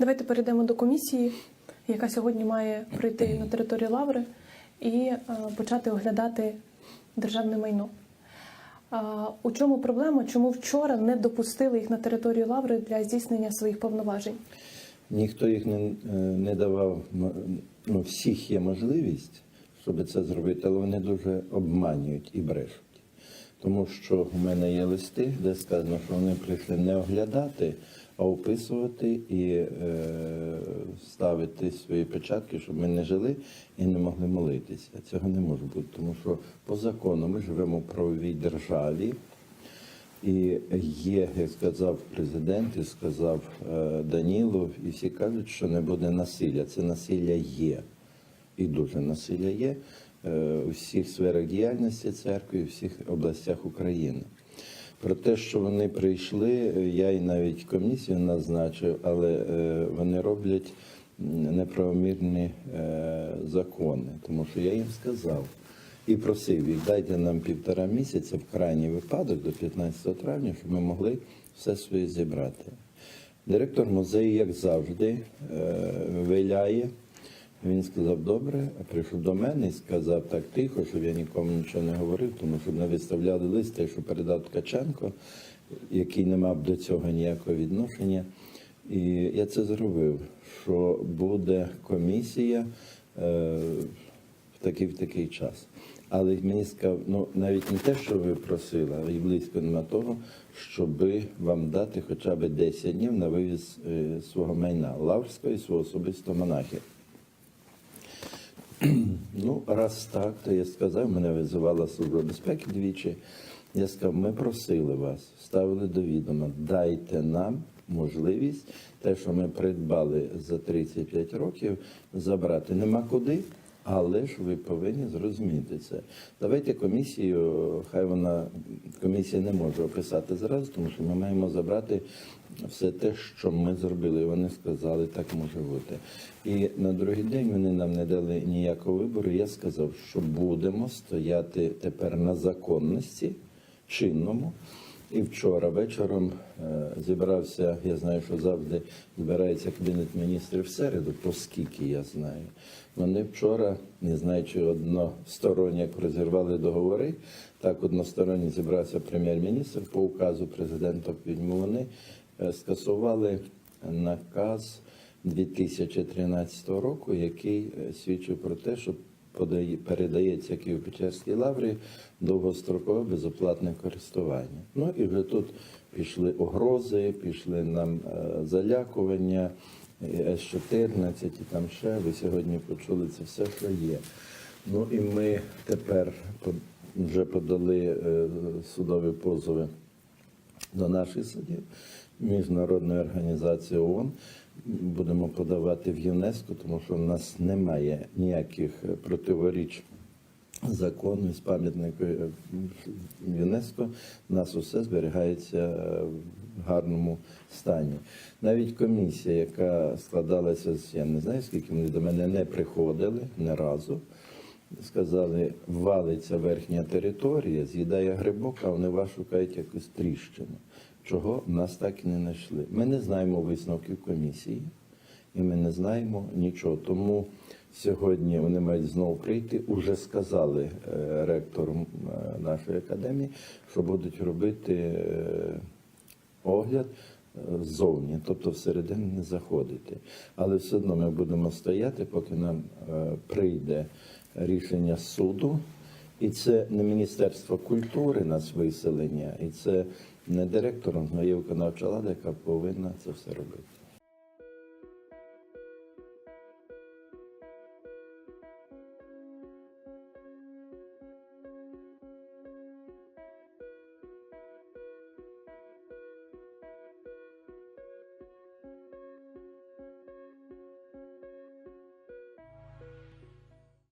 Давайте перейдемо до комісії, яка сьогодні має прийти на територію Лаври і е, почати оглядати державне майно. У чому проблема? Чому вчора не допустили їх на територію Лаври для здійснення своїх повноважень? Ніхто їх не, е, не давав, ну, всіх є можливість, щоб це зробити, але вони дуже обманюють і брешуть. Тому що в мене є листи, де сказано, що вони прийшли не оглядати, а описувати і е, ставити свої печатки, щоб ми не жили і не могли молитися. Цього не може бути, тому що по закону ми живемо в правовій державі. І є, як сказав президент, і сказав е, Данілов, і всі кажуть, що не буде насилля. Це насилля є. І дуже насилля є у всіх сферах діяльності церкви, у всіх областях України. Про те, що вони прийшли, е, я і навіть комісію назначив, але е, вони роблять неправомірні е, закони, тому що я їм сказав і просив їх, дайте нам півтора місяця в крайній випадок до 15 травня, щоб ми могли все своє зібрати. Директор музею, як завжди, е, виляє. Він сказав, добре, а прийшов до мене і сказав так тихо, щоб я нікому нічого не говорив, тому що не виставляли лист, те, що передав Ткаченко, який не мав до цього ніякого відношення. І я це зробив, що буде комісія е, в такий в такий час. Але мені сказав, ну навіть не те, що ви просили, а й близько нема того, щоб вам дати хоча б 10 днів на вивіз е, свого майна Лаврського і свого особистого монахів. Ну, раз так, то я сказав, мене визивала служба безпеки двічі. Я сказав, ми просили вас, ставили до відома, дайте нам можливість те, що ми придбали за 35 років, забрати. Нема куди, але ж ви повинні зрозуміти це. Давайте комісію, хай вона комісія не може описати зразу, тому що ми маємо забрати все те, що ми зробили. Вони сказали, так може бути. І на другий день вони нам не дали ніякого вибору. Я сказав, що будемо стояти тепер на законності чинному. І вчора вечором е, зібрався, я знаю, що завжди збирається кабінет міністрів в середу, оскільки я знаю. Вони вчора, не знаю, чи односторонньо як розірвали договори, так односторонньо зібрався прем'єр-міністр по указу президента Підьму. Вони скасували наказ 2013 року, який е, свідчив про те, що передається Києво-Печерській лаврі довгострокове безоплатне користування. Ну і вже тут пішли огрози, пішли нам е, залякування, С-14 і там ще. Ви сьогодні почули це все, що є. Ну і ми тепер вже подали е, судові позови до наших судів, міжнародної організації ООН. Будемо подавати в ЮНЕСКО, тому що в нас немає ніяких противоріч закону з пам'ятнику е, ЮНЕСКО. У нас усе зберігається е, в гарному стані. Навіть комісія, яка складалася з я не знаю, скільки вони до мене не приходили ні разу. Сказали, валиться верхня територія, з'їдає грибок, а вони вас шукають якусь тріщину. Чого нас так і не знайшли. Ми не знаємо висновків комісії, і ми не знаємо нічого. Тому сьогодні вони мають знову прийти. Уже сказали е, ректору е, нашої академії, що будуть робити е, огляд ззовні, тобто всередину не заходити. Але все одно ми будемо стояти, поки нам прийде рішення суду. І це не Міністерство культури нас виселення, і це не директором, а є виконавча влада, яка повинна це все робити.